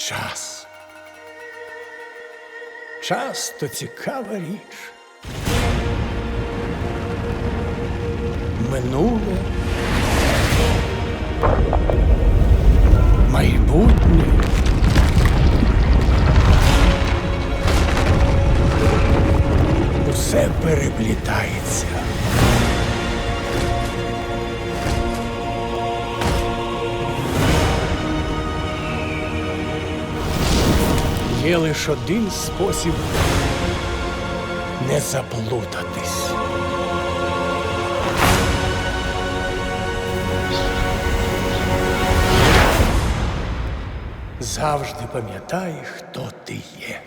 Час. Час то цікава річ. Минуле. Майбутнє. Усе переплітається. Є лише один спосіб не заплутатись. Завжди пам'ятай, хто ти є.